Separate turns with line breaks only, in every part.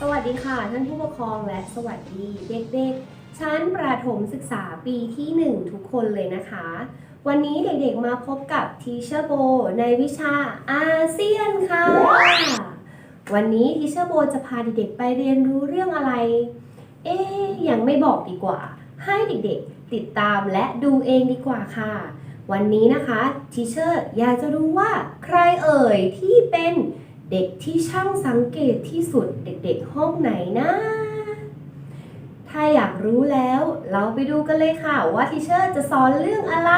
สวัสดีค่ะ ท่านผู้ปกครองและสวัสดีเด็กๆ ชั้นประถมศึกษาปีที่ 1 ทุกคนเลยนะคะ วันนี้เด็กๆมาพบกับทีเชอร์โบในวิชาอาเซียนค่ะ วันนี้ทีเชอร์โบจะพาเด็กๆไปเรียนรู้เรื่องอะไร เอ๊ยยังไม่บอกดีกว่า ให้เด็กๆ ติดตามและดูเองดีกว่าค่ะ วันนี้นะคะทีเชอร์อยากจะรู้ว่าใครเอ่ยที่เป็น เด็กที่ช่างสังเกตที่สุดเด็กๆห้องไหนนะ ถ้าอยากรู้แล้ว เราไปดูกันเลยค่ะว่าทีเชอร์จะสอนเรื่องอะไร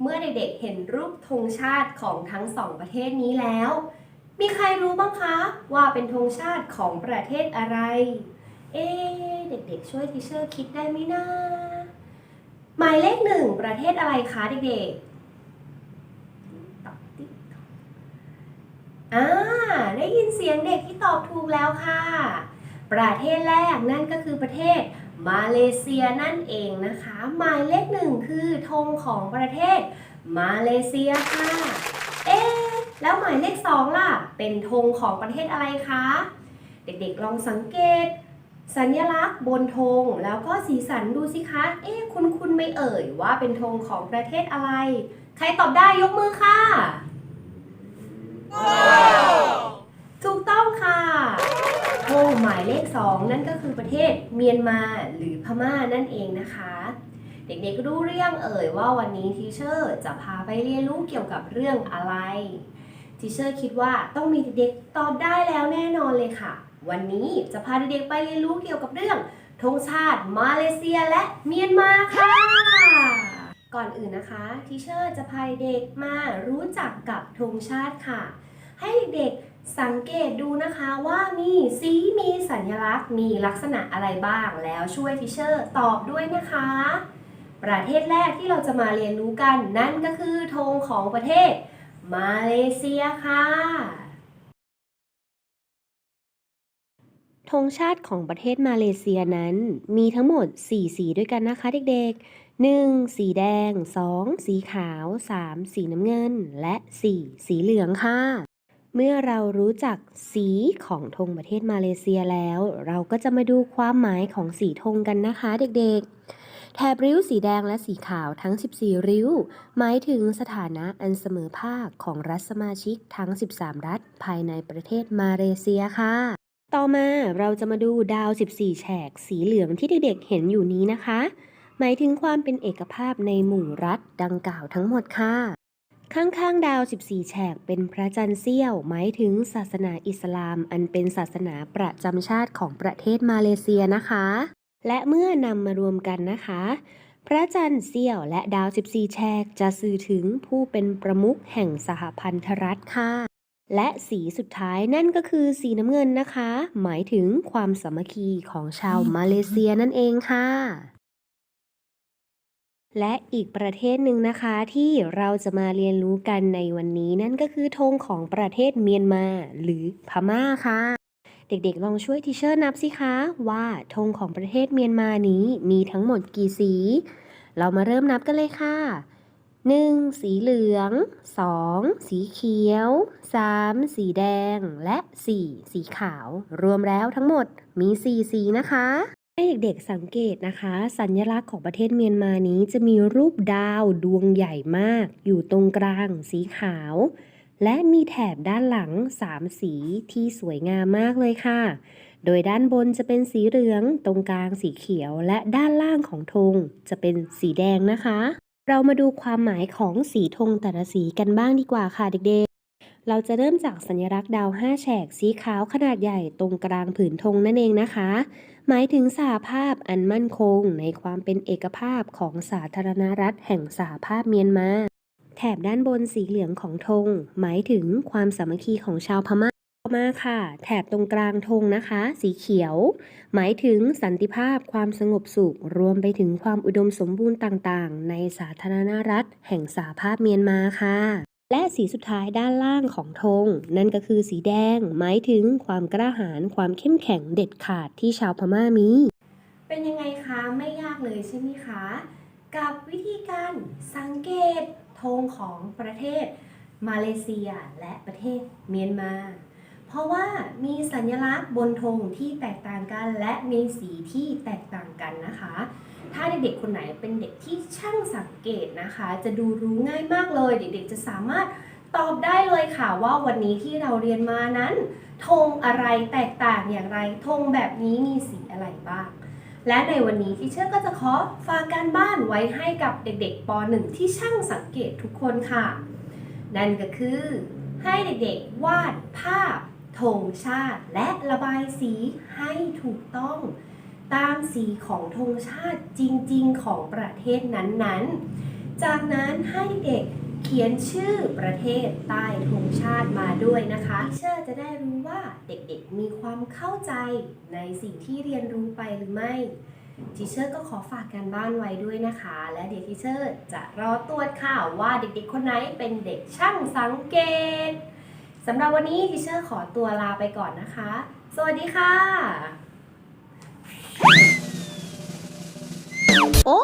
เมื่อเด็กๆเห็นรูปธงชาติของทั้งสองประเทศนี้แล้ว มีใครรู้บ้างคะ ว่าเป็นธงชาติของประเทศอะไร เอ๊เด็กๆ ช่วยทีเชอร์คิดได้ไหมนะหมายเลขหนึ่งประเทศอะไรคะเด็กๆตอบติ๊กต๊อกอ่าได้ยินเสียงเด็กที่ตอบถูกแล้วค่ะ ประเทศแรกนั่นก็คือประเทศมาเลเซียนั่นเองนะคะ หมายเลขหนึ่งคือธงของประเทศมาเลเซียค่ะ เอ๊ะแล้วหมายเลขสองล่ะ เป็นธงของประเทศอะไรคะ เด็กๆลองสังเกต สัญลักษณ์บนธงแล้วก็สีสันดูสิคะ เอ๊ะคุณคุณไม่เอ่ยว่าเป็นธงของประเทศอะไร ใครตอบได้ยกมือค่ะ ถูกต้องค่ะธงหมายเลขสองนั่นก็คือประเทศเมียนมาหรือพม่านั่นเองนะคะ เด็กๆรู้เรื่องเอ่ยว่าวันนี้ทีเชอร์จะพาไปเรียนรู้เกี่ยวกับเรื่องอะไรทีเชอร์คิดว่าต้องมีเด็กๆตอบได้แล้วแน่นอนเลยค่ะ วันนี้จะพาเด็กๆไปเรียนรู้เกี่ยวกับเรื่องธงชาติมาเลเซียและเมียนมาค่ะ ก่อนอื่นนะคะทีเชอร์จะพาเด็กมารู้จักกับธงชาติค่ะ ให้เด็กสังเกตดูนะคะว่ามีสีมีสัญลักษณ์ มีลักษณะอะไรบ้างแล้วช่วยทิเชอร์ตอบด้วยนะคะ ประเทศแรกที่เราจะมาเรียนรู้กันนั่นก็คือธงของประเทศมาเลเซียค่ะ
ธงชาติของประเทศมาเลเซียนั้นมีทั้งหมด 4 สีด้วยกันนะคะเด็กๆ 1. สีแดง 2. สีขาว 3. สีน้ำเงิน และ 4. สีเหลืองค่ะ เมื่อเรารู้จักสีของธงประเทศมาเลเซียแล้ว เราก็จะมาดูความหมายของสีธงกันนะคะเด็กๆ แถบริ้วสีแดงและสีขาวทั้ง 14 ริ้ว หมายถึงสถานะอันเสมอภาคของรัฐสมาชิกทั้ง 13 รัฐภายในประเทศมาเลเซียค่ะ ต่อมาเราจะมาดูดาว 14 แฉก สีเหลืองที่เด็กๆเห็นอยู่นี้นะคะ หมายถึงความเป็นเอกภาพในหมู่รัฐดังกล่าวทั้งหมดค่ะ ข้างๆ ดาว 14 แฉกเป็นพระจันทร์เสี้ยว หมายถึงศาสนาอิสลาม อันเป็นศาสนาประจำชาติของประเทศมาเลเซียนะคะ และเมื่อนำมารวมกันนะคะ พระจันทร์เสี้ยวและดาว 14 แฉกจะสื่อถึงผู้เป็นประมุขแห่งสหพันธรัฐค่ะ และสีสุดท้ายนั่นก็คือสีน้ำเงินนะคะ หมายถึงความสามัคคีของชาวมาเลเซียนั่นเองค่ะ และอีกประเทศหนึ่งนะคะที่เราจะมาเรียนรู้กันในวันนี้นั่นก็คือธงของประเทศเมียนมา หรือพม่าค่ะ เด็กๆลองช่วยทีเชอร์นับสิคะว่าธงของประเทศเมียนมานี้มีทั้งหมดกี่สี เรามาเริ่มนับกันเลยค่ะ 1. สีเหลือง 2. สีเขียว 3. สีแดง และ 4. สีขาว รวมแล้วทั้งหมดมี 4 สีนะคะให้เด็กๆสังเกตนะคะ สัญลักษณ์ของประเทศเมียนมานี้จะมีรูปดาวดวงใหญ่มาก อยู่ตรงกลางสีขาว และมีแถบด้านหลัง 3 สีที่สวยงามมากเลยค่ะ โดยด้านบนจะเป็นสีเหลือง ตรงกลางสีเขียว และด้านล่างของธงจะเป็นสีแดงนะคะ เรามาดูความหมายของสีธงแต่ละสีกันบ้างดีกว่าค่ะเด็กๆ เราจะเริ่มจากสัญลักษณ์ดาว 5 แฉกสีขาวขนาดใหญ่ตรงกลางผืนธงนั่นเองนะคะ หมายถึงสหภาพอันมั่นคงในความเป็นเอกภาพของสาธารณรัฐแห่งสหภาพเมียนมา แถบด้านบนสีเหลืองของธงหมายถึงความสามัคคีของชาวพม่าต่อ มาค่ะ แถบตรงกลางธงนะคะ สีเขียว หมายถึงสันติภาพความสงบสุข รวมไปถึงความอุดมสมบูรณ์ต่างๆ ในสาธารณรัฐ แห่งสหภาพเมียนมาค่ะ และสีสุดท้ายด้านล่างของธง นั่นก็คือสีแดง หมายถึงความกล้าหาญความเข้มแข็งเด็ดขาดที่ชาวพม่ามี
เป็นยังไงคะ ไม่ยากเลยใช่ไหมคะ กับวิธีการสังเกตธงของประเทศมาเลเซียและประเทศเมียนมา เพราะว่ามีสัญลักษณ์บนธงที่แตกต่างกัน และมีสีที่แตกต่างกันนะคะ ถ้าเด็กๆคนไหนเป็นเด็กที่ช่างสังเกตนะคะ จะดูรู้ง่ายมากเลย เด็กๆจะสามารถตอบได้เลยค่ะว่าวันนี้ที่เราเรียนมานั้นธงอะไรแตกต่างอย่างไรธงแบบนี้มีสีอะไรบ้าง และในวันนี้ที่เชื่อก็จะขอฝากการบ้านไว้ให้กับเด็กๆป .1 ที่ช่างสังเกตทุกคนค่ะ นั่นก็คือให้เด็กๆวาดภาพ ธงชาติ และระบายสีให้ถูกต้อง ตามสีของธงชาติจริงๆ ของประเทศนั้นๆ จากนั้นให้เด็กเขียนชื่อประเทศใต้ธงชาติมาด้วยนะคะเชื่อจะได้รู้ว่าเด็กๆ มีความเข้าใจในสิ่งที่เรียนรู้ไปหรือไม่ทีเชอร์ก็ขอฝากการบ้านไว้ด้วยนะคะ และเดี๋ยวทีเชอร์จะรอตรวจข่าวว่าเด็กๆคนไหนเป็นเด็กช่างสังเกต สำหรับวันนี้ทิเชอร์ขอตัวลาไปก่อนนะคะ สวัสดีค่ะ
โอ้